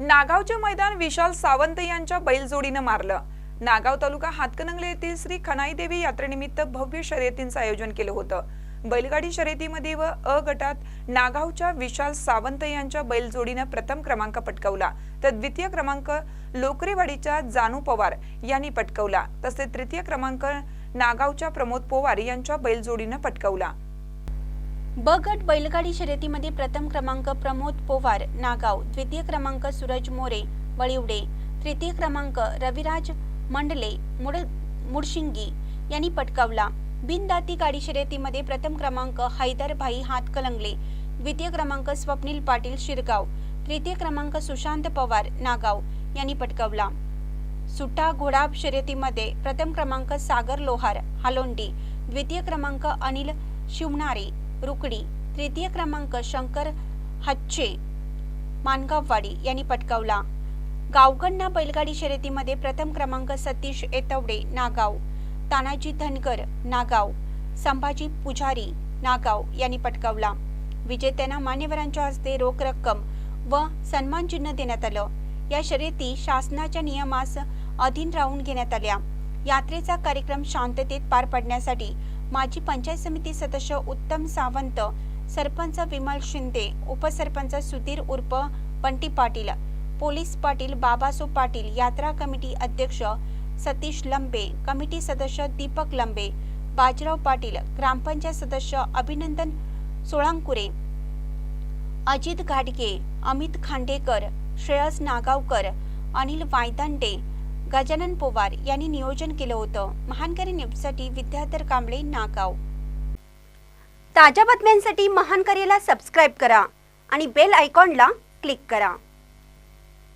नागावचे मैदान विशाल सावंत यांच्या बैलजोडीनं मारलं. नागाव तालुका हातकणंगले येथील श्री खनाई देवी यात्रेनिमित्त भव्य शर्यतींचं आयोजन केलं होतं. बैलगाडी शर्यतीमध्ये व अ गटात नागावच्या विशाल सावंत यांच्या बैलजोडीनं प्रथम क्रमांक पटकावला तर द्वितीय क्रमांक लोकरेवाडीच्या जानू पवार यांनी पटकावला तसेच तृतीय क्रमांक नागावच्या प्रमोद पोवार यांच्या बैलजोडीनं पटकावला. ब गट बैलगाडी शर्यतीमध्ये प्रथम क्रमांक प्रमोद पोवार नागाव. द्वितीय क्रमांक सूरज मोरे वळिवडे तृतीय क्रमांक रविराज मंडले मुड मुडशिंगी यांनी पटकावला. बिनदाती गाडी शर्यतीमध्ये प्रथम क्रमांक हैदरभाई हातकलंगले. द्वितीय क्रमांक स्वप्नील पाटील शिरगाव. तृतीय क्रमांक सुशांत पवार नागाव यांनी पटकावला. सुट्टा घोडा शर्यतीमध्ये प्रथम क्रमांक सागर लोहार हालोंडी. द्वितीय क्रमांक अनिल शिवणारे रुकडी. तृतीय क्रमांक शंकर हच्चे मानगाववाडी यांनी पटकावला. गावगणना बैलगाडी शर्यतीमध्ये प्रथम क्रमांक सतीश येतवडे नागाव. तानाजी धनगर नागाव. संभाजी पुजारी नागाव यांनी पटकावला. विजेत्यांना मान्यवरांच्या हस्ते रोख रक्कम व सन्मान चिन्ह देण्यात आलं. या शर्यती शासनाच्या नियमास अधीन राहून घेण्यात आल्या. यात्रेचा कार्यक्रम शांततेत पार पडण्यासाठी माजी पंचायत समिती सदस्य उत्तम सावंत सरपंच विमल शिंदे उपसरपंच सुधीर उर्फ बंटी पाटील पोलीस पाटील बाबासो पाटील यात्रा कमिटी अध्यक्ष सतीश लंबे कमिटी सदस्य दीपक लंबे बाजीराव पाटील ग्रामपंचायत सदस्य अभिनंदन सोळांकुरे अजित घाटगे अमित खांडेकर श्रेयस नागावकर अनिल वायदंडे गजानन पोवार यांनी नियोजन केलं होतं. महानकरी न्यूजसाठी विद्याधर कांबळे नागाव. ताज्या बातम्यांसाठी महानकरीला सबस्क्राईब करा आणि बेल आयकॉनला क्लिक करा.